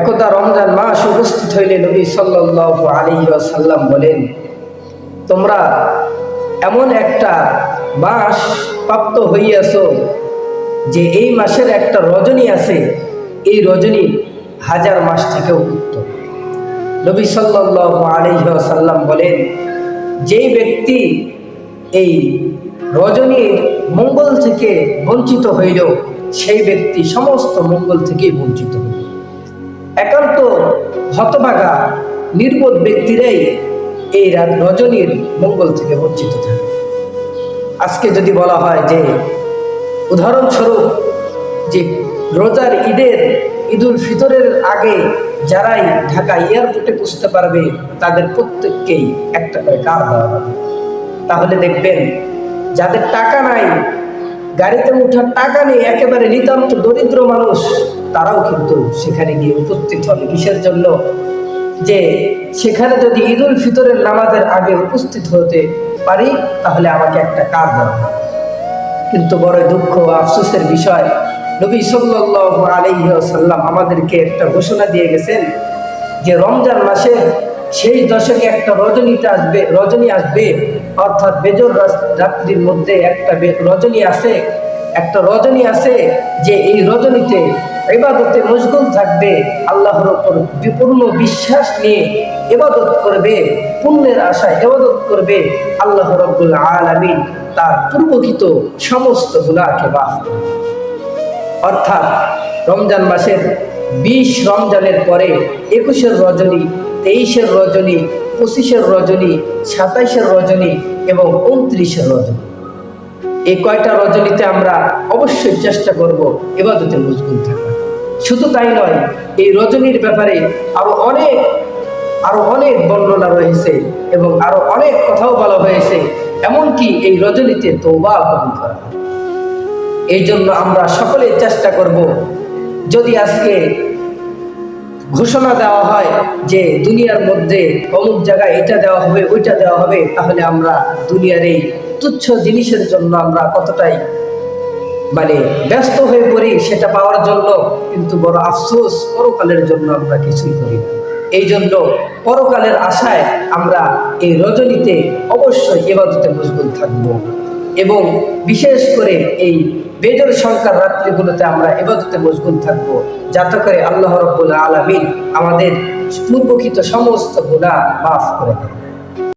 একদা রমজান মাস উপস্থিত হইলে নবী সাল্লাল্লাহু আলাইহি ওয়াসাল্লাম বলেন, তোমরা এমন একটা মাস প্রাপ্ত হইয়াছ যে এই মাসের একটা রজনী আছে। এই রজনী হাজার মাস থেকেও উত্তম। নবী সাল্লাল্লাহু আলাইহি ওয়াসাল্লাম বলেন, যেই ব্যক্তি এই রজনীর মঙ্গল থেকে বঞ্চিত হইল সেই ব্যক্তি সমস্ত মঙ্গল থেকেই বঞ্চিত হইল। একান্ত হতভাগা, নির্বোধ ব্যক্তিরাই এই রজনীর মঙ্গল থেকে বঞ্চিত থাকে। আজকে যদি বলা হয় যে, উদাহরণস্বরূপ যে রোজার ঈদের, ঈদুল ফিতরের আগে যারাই ঢাকা এয়ারপোর্টে পৌঁছতে পারবে, তাদের প্রত্যেককেই একটা করে কার দেওয়া হবে? তাহলে দেখবেন, যাদের টাকা নাই গাড়িতে উঠার টাকা নেই একেবারে নিতান্ত দরিদ্র মানুষ, তারাও কিন্তু সেখানে গিয়ে উপস্থিত হবে। কিসের জন্য যে সেখানে যদি ঈদুল ফিতরের নামাজের আগে উপস্থিত হতে পারি, তাহলে আমাকে একটা কাজ হবে। কিন্তু বড় দুঃখ আফসোসের বিষয়, নবী সাল্লাল্লাহু আলাইহি ওয়াসাল্লাম আমাদেরকে একটা ঘোষণা দিয়ে গেছেন যে রমজান মাসে সেই দশকে একটা রজনীতে আসবে, রজনী আসবে। অর্থাৎ বেজর রাত্রির মধ্যে একটা বে- রজনী আছে, একটা রজনী আছে যে এই রজনীতে ইবাদতে মশগুল থাকবে, আল্লাহর ওপর বিপূর্ণ বিশ্বাস নিয়ে এবাদত করবে, পুণ্যের আশায় এবাদত করবে আল্লাহ রব্বুল আলামিন, তার পূর্বকিত সমস্ত গুণাকে মাফ অর্থাৎ রমজান মাসের বিশ রমজানের পরে একুশের রজনী, তেইশের রজনী, পঁচিশের রজনী, সাতাইশের রজনী এবং উনত্রিশের রজনী। এই কয়টা রজনীতে আমরা অবশ্যই চেষ্টা করব এবাদতে মজগুল থাকা। শুধু তাই নয়, এই রজনীর ব্যাপারে আরও অনেক আরও অনেক বর্ণনা রয়েছে এবং আরও অনেক কথাও বলা হয়েছে, এমনকি এই রজনীতে তৌবা কবুল করা। এই জন্য আমরা সকলে চেষ্টা করব যদি আজকে ঘোষণা দেওয়া হয় যে দুনিয়ার মধ্যে অমুক জায়গায় এটা দেওয়া হবে, ওইটা দেওয়া হবে, তাহলে আমরা দুনিয়ার এই তুচ্ছ জিনিসের জন্য আমরা কতটাই মানে ব্যস্ত হয়ে পড়ি সেটা পাওয়ার জন্য, কিন্তু বড় আফসোস, পরকালের জন্য আমরা কিছুই করি না। এই জন্য পরকালের আশায় আমরা এই রজনীতে অবশ্যই এবাদতে মজবুত থাকব। এবং বিশেষ করে এই বেজর সংখ্যার রাত্রিগুলোতে আমরা এবাদতে মজগুল থাকব। যাতে করে আল্লাহ রব্বুল আলমিন আমাদের পূর্বকৃত সমস্ত গুণা মাফ করে দেন।